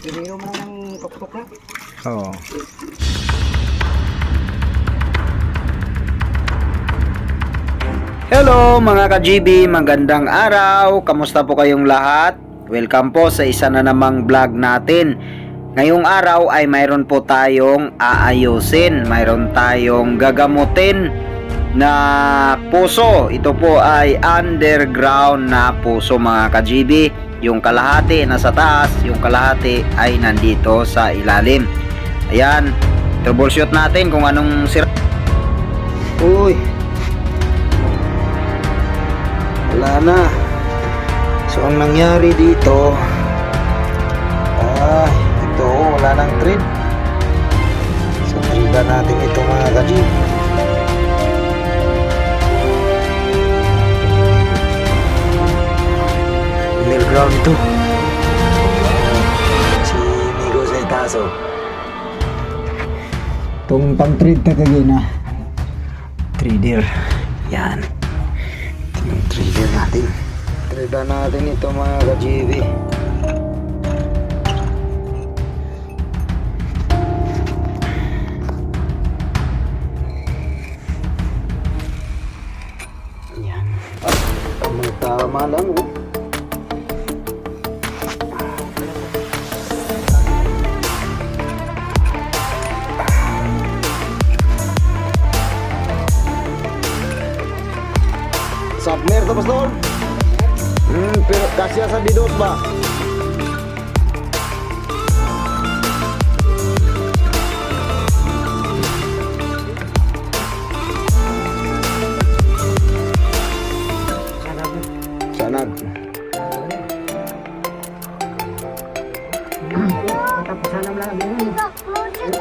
Piniro mo lang ng tuktok na. Oo. Hello mga ka-GB, magandang araw. Kamusta po kayong lahat? Welcome po sa isa na namang vlog natin. Ngayong araw ay mayroon po tayong aayusin. Mayroon tayong gagamutin na puso. Ito po ay underground na puso mga ka-GB. Yung kalahati nasa taas, yung kalahati ay nandito sa ilalim. Ayan, troubleshoot natin kung anong sira. Uy, wala na. So, ang nangyari dito, Itong pang-trade na kagay na. Trader. Yan. Ito yung trader natin. Trader natin ito mga ka-GV. Yan. Tamang tama lang oh. tapos doon. Hmm, pero kasya sa didot ba? Sanad.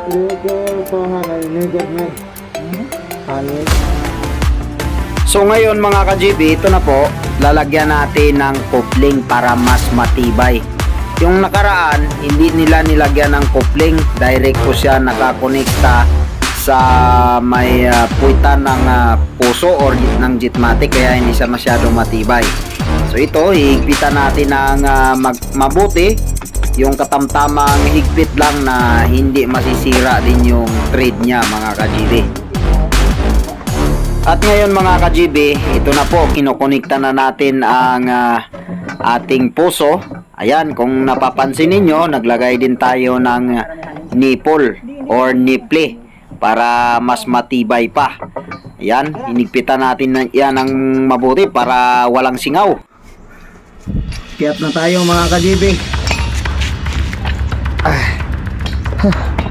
Ini ke pahanai ini ke nih. Anu. So ngayon mga ka-GB, ito na po, lalagyan natin ng coupling para mas matibay. Yung nakaraan, hindi nila nilagyan ng coupling, direct po siya nakakonekta sa may uh, puwitan ng ah, puso or ng jitmatic kaya hindi siya masyadong matibay. So ito, higpitan natin ng ah, mag- mabuti yung katamtamang higpit lang na hindi masisira din yung thread niya mga ka-GB. At ngayon mga ka-GB, ito na po, kinukonekta na natin ang ah, ating puso. Ayan, kung napapansin ninyo, naglagay din tayo ng nipple or nipple para mas matibay pa. Ayan, inigpitan natin na yan ng mabuti para walang singaw. Kiyat na tayo mga ka-GB. Ah.